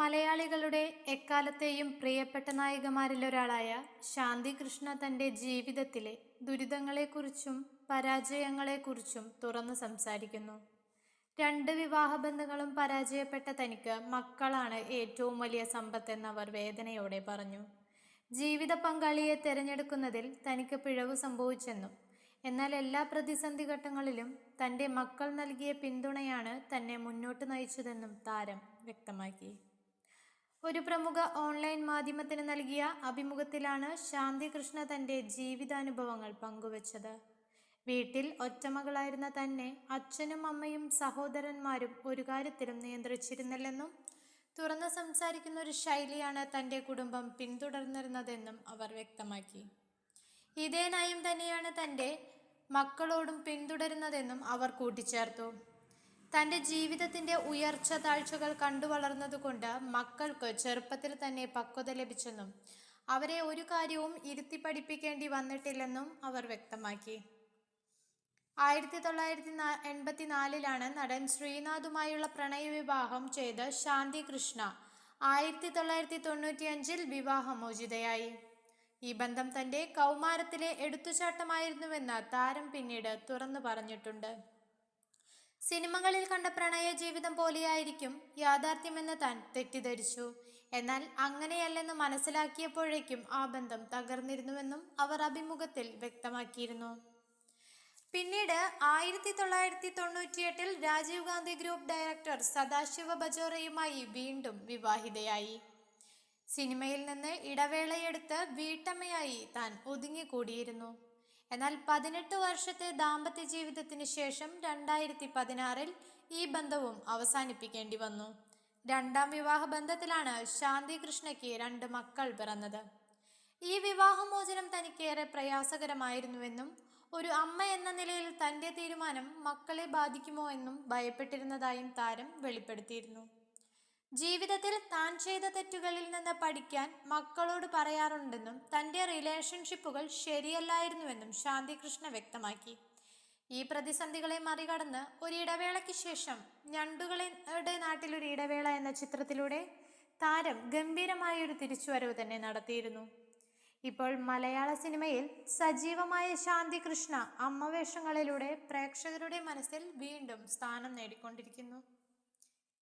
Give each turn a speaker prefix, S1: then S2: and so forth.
S1: മലയാളികളുടെ എക്കാലത്തെയും പ്രിയപ്പെട്ട നായികമാരിലൊരാളായ ശാന്തി കൃഷ്ണ തന്റെ ജീവിതത്തിലെ ദുരിതങ്ങളെക്കുറിച്ചും പരാജയങ്ങളെക്കുറിച്ചും തുറന്നു സംസാരിക്കുന്നു. രണ്ട് വിവാഹബന്ധങ്ങളും പരാജയപ്പെട്ട തനിക്ക് മക്കളാണ് ഏറ്റവും വലിയ സമ്പത്തെന്നവർ വേദനയോടെ പറഞ്ഞു. ജീവിത പങ്കാളിയെ തിരഞ്ഞെടുക്കുന്നതിൽ തനിക്ക് പിഴവ് സംഭവിച്ചെന്നും എന്നാൽ എല്ലാ പ്രതിസന്ധി ഘട്ടങ്ങളിലും തന്റെ മക്കൾ നൽകിയ പിന്തുണയാണ് തന്നെ മുന്നോട്ട് നയിച്ചതെന്നും താരം വ്യക്തമാക്കി. ഒരു പ്രമുഖ ഓൺലൈൻ മാധ്യമത്തിന് നൽകിയ അഭിമുഖത്തിലാണ് ശാന്തികൃഷ്ണ തന്റെ ജീവിതാനുഭവങ്ങൾ പങ്കുവച്ചത്. വീട്ടിൽ ഒറ്റമകളായിരുന്ന തന്നെ അച്ഛനും അമ്മയും സഹോദരന്മാരും ഒരു കാര്യത്തിലും നിയന്ത്രിച്ചിരുന്നില്ലെന്നും തുറന്ന് സംസാരിക്കുന്ന ഒരു ശൈലിയാണ് തന്റെ കുടുംബം പിന്തുടർന്നിരുന്നതെന്നും അവർ വ്യക്തമാക്കി. ഇതേ നയം തന്നെയാണ് തന്റെ മക്കളോടും പിന്തുടരുന്നതെന്നും അവർ കൂട്ടിച്ചേർത്തു. തന്റെ ജീവിതത്തിന്റെ ഉയർച്ച താഴ്ചകൾ കണ്ടു വളർന്നതുകൊണ്ട് മക്കൾക്ക് ചെറുപ്പത്തിൽ തന്നെ പക്വത ലഭിച്ചെന്നും അവരെ ഒരു കാര്യവും ഇരുത്തി പഠിപ്പിക്കേണ്ടി വന്നിട്ടില്ലെന്നും അവർ വ്യക്തമാക്കി. ആയിരത്തി തൊള്ളായിരത്തി എൺപത്തിനാലിലാണ് നടൻ ശ്രീനാഥുമായുള്ള പ്രണയവിവാഹം ചെയ്ത് ശാന്തി കൃഷ്ണ ആയിരത്തി തൊള്ളായിരത്തി തൊണ്ണൂറ്റിയഞ്ചിൽ വിവാഹമോചിതയായി. ഈ ബന്ധം തന്റെ കൗമാരത്തിലെ എടുത്തുചാട്ടമായിരുന്നുവെന്ന് താരം പിന്നീട് തുറന്നു പറഞ്ഞിട്ടുണ്ട്. സിനിമകളിൽ കണ്ട പ്രണയ ജീവിതം പോലെയായിരിക്കും യാഥാർത്ഥ്യമെന്ന് താൻ തെറ്റിദ്ധരിച്ചു. എന്നാൽ അങ്ങനെയല്ലെന്ന് മനസ്സിലാക്കിയപ്പോഴേക്കും ആ ബന്ധം തകർന്നിരുന്നുവെന്നും അവർ അഭിമുഖത്തിൽ വ്യക്തമാക്കിയിരുന്നു. പിന്നീട് ആയിരത്തി തൊള്ളായിരത്തി തൊണ്ണൂറ്റിയെട്ടിൽ രാജീവ് ഗാന്ധി ഗ്രൂപ്പ് ഡയറക്ടർ സദാശിവ ബജോറയുമായി വീണ്ടും വിവാഹിതയായി. സിനിമയിൽ നിന്ന് ഇടവേളയെടുത്ത് വീട്ടമ്മയായി താൻ ഒതുങ്ങിക്കൂടിയിരുന്നു. എന്നാൽ പതിനെട്ട് വർഷത്തെ ദാമ്പത്യ ജീവിതത്തിന് ശേഷം രണ്ടായിരത്തി പതിനാറിൽ ഈ ബന്ധവും അവസാനിപ്പിക്കേണ്ടി വന്നു. രണ്ടാം വിവാഹ ബന്ധത്തിലാണ് ശാന്തി കൃഷ്ണയ്ക്ക് രണ്ട് മക്കൾ പിറന്നത്. ഈ വിവാഹമോചനം തനിക്കേറെ പ്രയാസകരമായിരുന്നുവെന്നും ഒരു അമ്മ എന്ന നിലയിൽ തന്റെ തീരുമാനം മക്കളെ ബാധിക്കുമോ എന്നും ഭയപ്പെട്ടിരുന്നതായും താരം വെളിപ്പെടുത്തിയിരുന്നു. ജീവിതത്തിൽ താൻ ചെയ്ത തെറ്റുകളിൽ നിന്ന് പഠിക്കാൻ മക്കളോട് പറയാറുണ്ടെന്നും തന്റെ റിലേഷൻഷിപ്പുകൾ ശരിയല്ലായിരുന്നുവെന്നും ശാന്തികൃഷ്ണ വ്യക്തമാക്കി. ഈ പ്രതിസന്ധികളെ മറികടന്ന് ഒരു ഇടവേളയ്ക്ക് ശേഷം ഞണ്ടുകളുടെ നാട്ടിലൊരു ഇടവേള എന്ന ചിത്രത്തിലൂടെ താരം ഗംഭീരമായ ഒരു തിരിച്ചുവരവ് തന്നെ നടത്തിയിരുന്നു. ഇപ്പോൾ മലയാള സിനിമയിൽ സജീവമായ ശാന്തി കൃഷ്ണ അമ്മവേഷങ്ങളിലൂടെ പ്രേക്ഷകരുടെ മനസ്സിൽ വീണ്ടും സ്ഥാനം നേടിക്കൊണ്ടിരിക്കുന്നു.